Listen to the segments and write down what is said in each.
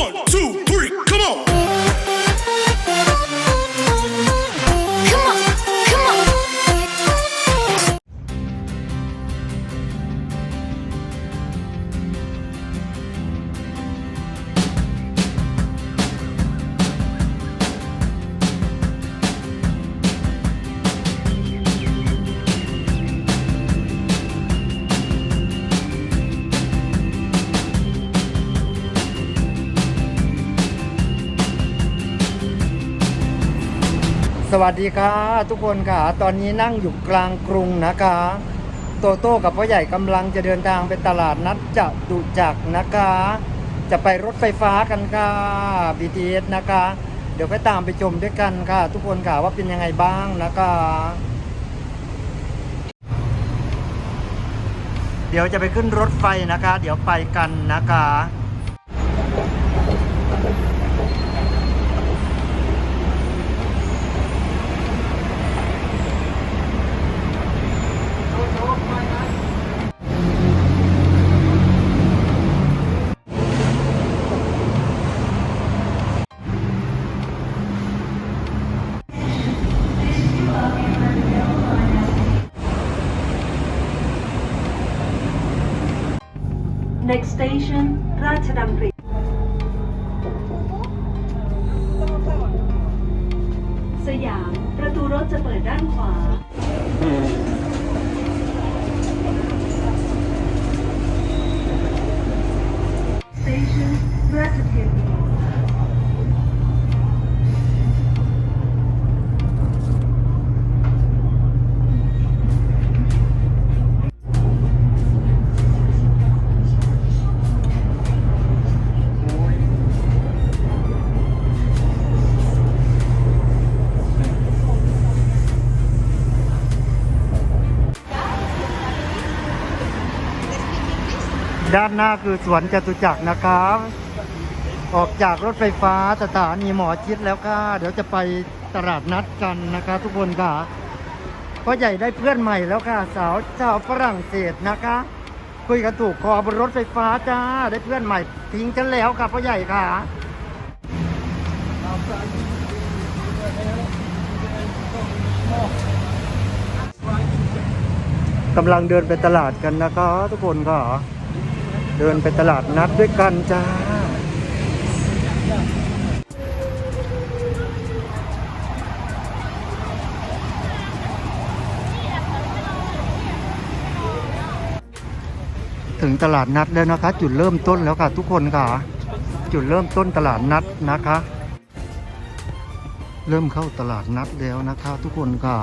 One, two, สวัสดีค่ะ ทุกคนค่ะ ตอนนี้นั่งอยู่กลางกรุงนะคะ โตโต้กับพ่อใหญ่กำลังจะเดินทางไปตลาดนัดจตุจักรนะคะ จะไปรถไฟฟ้ากันค่ะ BTS นะคะ เดี๋ยวไปตามไปชมด้วยกันค่ะ ทุกคนค่ะว่าเป็นยังไงบ้างนะคะ เดี๋ยวจะไปขึ้นรถไฟนะคะ เดี๋ยวไปกันนะคะ Next station ราชดำริ สยาม ประตูรถจะเปิดด้านขวา ด้านหน้าคือสวนจตุจักรนะครับ ออกจากรถไฟฟ้าสถานีหมอชิดแล้วค่ะ เดี๋ยวจะไปตลาดนัดกันนะคะ ทุกคนค่ะพ่อใหญ่ได้เพื่อนใหม่แล้วค่ะ สาวชาวฝรั่งเศสนะคะ คุยกันถูกคอบนรถไฟฟ้าจ้าได้เพื่อนใหม่ทิ้งฉันแล้วค่ะพ่อใหญ่ค่ะกำลังเดินไปตลาดกันนะคะ ทุกคนก็ เดินไปตลาดนัดด้วยกันจ้า ถึงตลาดนัดแล้วนะคะ จุดเริ่มต้นแล้วค่ะทุกคนค่ะ จุดเริ่มต้นตลาดนัดนะคะ เริ่มเข้าตลาดนัดแล้วนะคะ ทุกคนค่ะ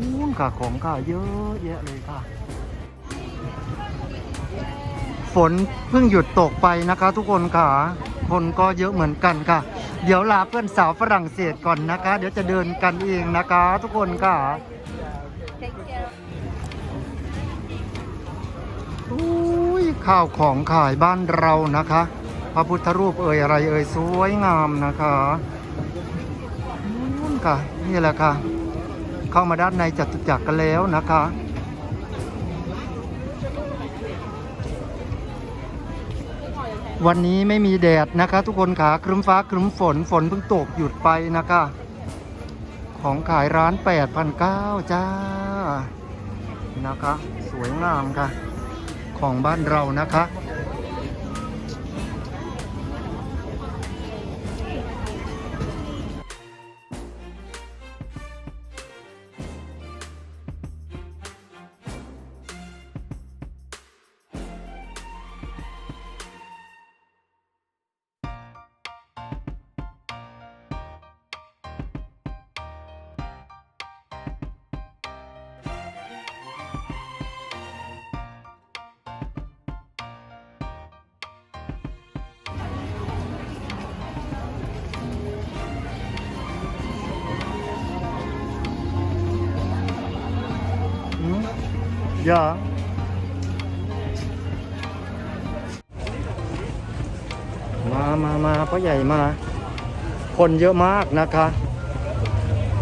นู่นค่ะของค่ะเยอะแยะเลยค่ะ ฝนเพิ่งหยุดตกไปนะคะ ทุกคนค่ะ คนก็เยอะเหมือนกันค่ะ เดี๋ยวลาเพื่อนสาวฝรั่งเศสก่อนนะคะ เดี๋ยวจะเดินกันเองนะคะ ทุกคนค่ะอุ้ยข้าวของขายบ้านเรานะคะ พระพุทธรูปเอ่ยอะไรเอ่ยสวยงามนะคะนู่นค่ะ นี่แหละค่ะ เข้ามาด้านในจตุจักรกันแล้วนะคะ วันนี้ไม่มีแดดนะคะ ทุกคนขาครึ้มฟ้าครึ้มฝนฝนเพิ่งตกหยุดไปนะคะ ของขายร้าน 8,900จ้านะคะ สวยงามค่ะ ของบ้านเรานะคะ อย่ามามามาพ่อใหญ่มา คนเยอะมากนะคะ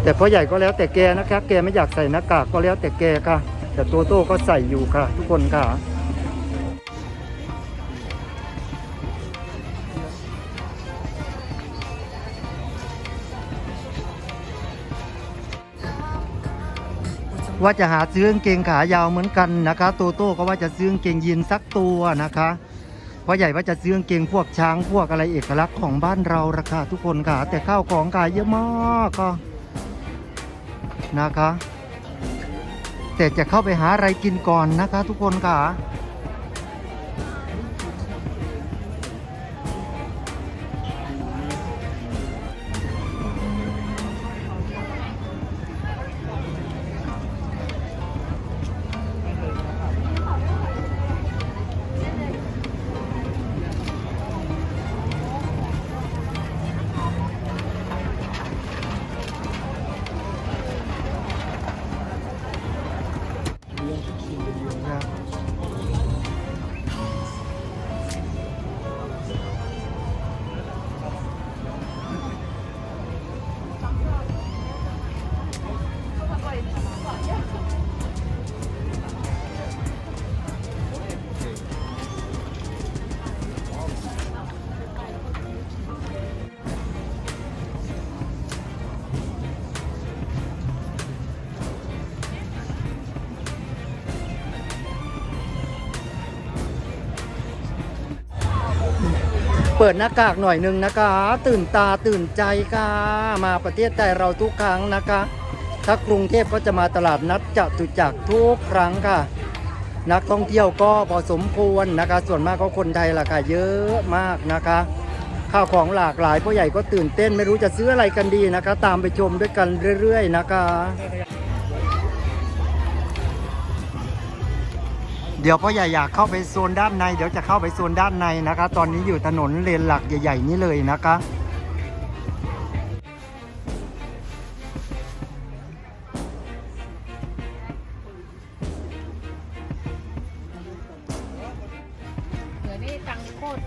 แต่พ่อใหญ่ก็แล้วแต่แกนะคะ แกไม่อยากใส่หน้ากากก็แล้วแต่แกค่ะ แต่ตัวโต้ก็ใส่อยู่ค่ะ ทุกคนค่ะ ว่าจะหาซื้อกางเกงขายาวเหมือนกันนะคะ โตโต้ก็ว่าจะซื้อกางเกงยีนสักตัวนะคะเพราะใหญ่ว่าจะซื้อกางเกงพวกช้างพวกอะไรเอกลักษณ์ของบ้านเราราคาทุกคนค่ะ แต่ข้าวของขายเยอะมากก็นะคะ แต่จะเข้าไปหาอะไรกินก่อนนะคะ ทุกคนค่ะ เปิดหน้ากากหน่อยหนึ่งนะคะ ตื่นตาตื่นใจค่ะ มาประเทศไทยเราทุกครั้งนะคะ ถ้ากรุงเทพก็จะมาตลาดนัดจตุจักรทุกครั้งค่ะ นักท่องเที่ยวก็พอสมควรนะคะ ส่วนมากก็คนไทยล่ะค่ะเยอะมากนะคะ ข้าวของหลากหลายพ่อใหญ่ก็ตื่นเต้นไม่รู้จะซื้ออะไรกันดีนะคะ ตามไปชมด้วยกันเรื่อย ๆ นะคะ เดี๋ยวพ่อใหญ่อยากเข้าไปโซนด้านใน เดี๋ยวจะเข้าไปโซนด้านในนะคะ ตอนนี้อยู่ถนนเลนหลักใหญ่ ๆ นี้เลยนะคะเดี๋ยวนี้ตังค์โคตร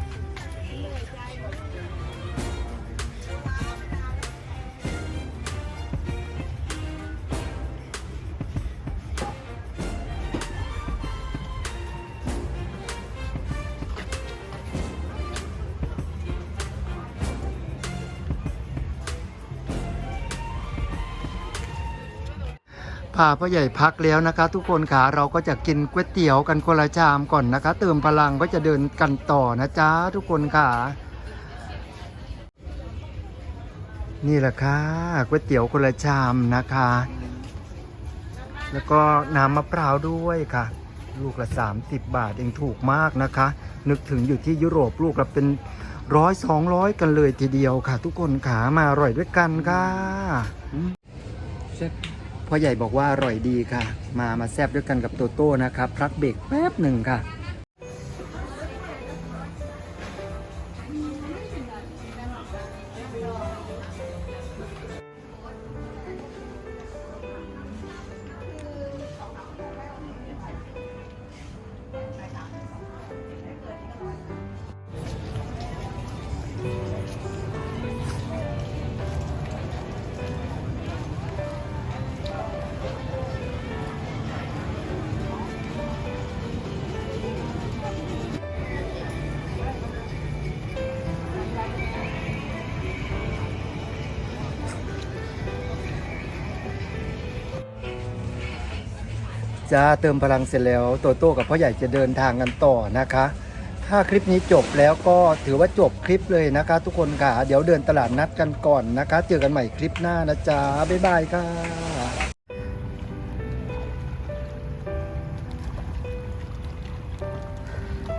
พาพ่อใหญ่พักแล้วนะคะ ทุกคนค่ะเราก็จะกินก๋วยเตี๋ยวกันคนละชามก่อนนะคะ เติมพลังก็จะเดินกันต่อนะจ๊ะทุกคนค่ะนี่แหละค่ะก๋วยเตี๋ยวคนละชามนะคะ แล้วก็น้ำมะพร้าวด้วยค่ะ ลูกละ 30 บาทเองถูกมากนะคะ นึกถึงอยู่ที่ยุโรปลูกละเป็นร้อยสองร้อยกันเลยทีเดียวค่ะ ทุกคนขามาอร่อยด้วยกันค่ะ พ่อใหญ่บอกว่าอร่อยดีค่ะ มามาแซบด้วยกันกับโตโต้นะครับพักเบรกแป๊บหนึ่งค่ะ จะเติมพลังเสร็จแล้วโตโต้กับพ่อใหญ่จะเดินทางกันต่อนะคะ ถ้าคลิปนี้จบแล้วก็ถือว่าจบคลิปเลยนะคะ ทุกคนค่ะ เดี๋ยวเดินตลาดนัดกันก่อนนะคะ เจอกันใหม่คลิปหน้านะจ๊ะบ๊ายบายค่ะ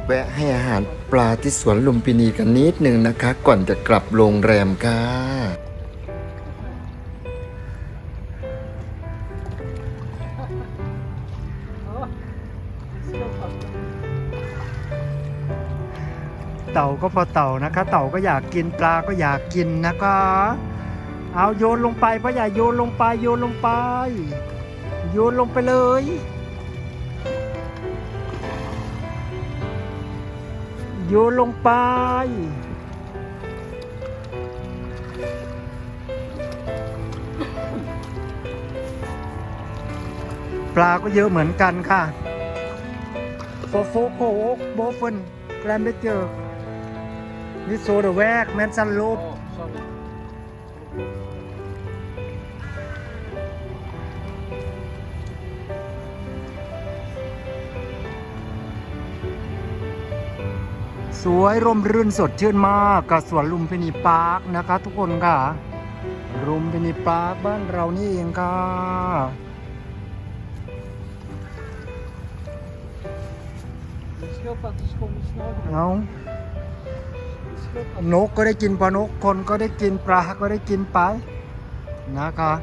แวะให้อาหารปลาที่สวนลุมพินีกันนิดหนึ่งนะคะ ก่อนจะกลับโรงแรมค่ะ เต่าก็พอเต่านะคะ เต่าก็อยากกินปลาก็อยากกินนะคะ เอาโยนลงไปพ่อใหญ่โยนลงไปโยนลงไป โยนลงไปเลย โยนลงไปปลาก็เยอะเหมือนกันค่ะโฟโฟโคกโบฟนแกรมเบเจอร์ นี่โซเดอะแวกแมนซันลูปสวยร่มรื่นสดชื่นมากกับสวนลุมพินีพาร์คนะคะ ทุกคนค่ะลุมพินีพาร์คบ้านเรานี่เองค่ะเอา นกก็ได้กินปลานก คนก็ได้กินปลาก็ได้กินไปนะคะ